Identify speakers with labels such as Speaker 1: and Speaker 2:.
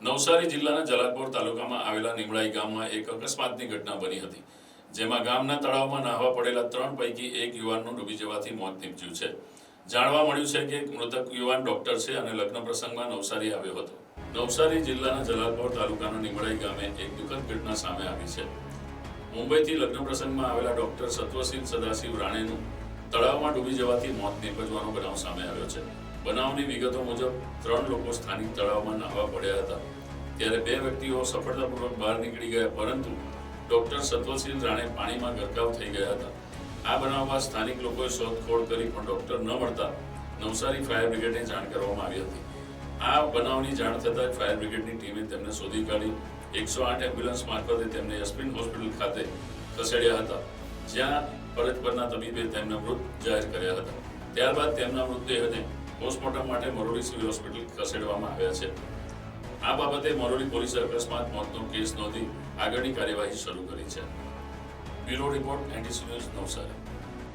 Speaker 1: નવસારી જિલ્લાના જલાલપોર તાલુકામાં આવેલા નિમળાઈ ગામમાં એક અકસ્માતની ઘટના બની હતી, જેમાં ગામના તળાવમાં નાહવા પડેલા ત્રણ પૈકી એક યુવાનનું ડૂબી જવાથી મોત નીપજ્યું છે. જાણવા મળ્યું છે કે મૃતક યુવાન ડોક્ટર છે અને લગ્ન પ્રસંગમાં નવસારી આવ્યો હતો. નવસારી જિલ્લાના જલાલપોર તાલુકાના નિમળાઈ ગામે એક દુઃખદ ઘટના સામે આવી છે. મુંબઈથી લગ્ન પ્રસંગમાં આવેલા ડોક્ટર સત્વશીલ સદાશિવ રાણેનું તળાવમાં ડૂબી જવાથી મોત નીપજવાનો બનાવ સામે આવ્યો છે. બનાવની વિગતો મુજબ ત્રણ લોકો સ્થાનિક તળાવમાં નાહવા પડ્યા હતા. ત્યારે બે વ્યક્તિઓ સફળતાપૂર્વક બહાર નીકળી ગયા, પરંતુ ડોક્ટર સત્વસિંહ રાણે પાણીમાં ગરકાવ થઈ ગયા હતા. આ બનાવ બાદ સ્થાનિક લોકોએ શોધખોળ કરી પણ ડોક્ટર ન મળતા નવસારી ફાયર બ્રિગેડને જાણ કરવામાં આવી હતી. આ બનાવની જાણ થતાં જ ફાયર બ્રિગેડની ટીમે તેમને શોધી કાઢી. એકસો આઠ એમ્બ્યુલન્સ મારફતે તેમને યશપિન હોસ્પિટલ ખાતે ખસેડ્યા હતા, જ્યાં ફરજ પરના તબીબે તેમના મૃત જાહેર કર્યા હતા. ત્યારબાદ તેમના મૃતદેહને પોસ્ટમોર્ટમ માટે મોરડી સિવિલ હોસ્પિટલ ખસેડવામાં આવ્યા છે. આ બાબતે મોરડી પોલીસે અકસ્માત મોતનો કેસ નોંધી આગળની કાર્યવાહી શરૂ કરી છે. Bureau report NTC news Navsari.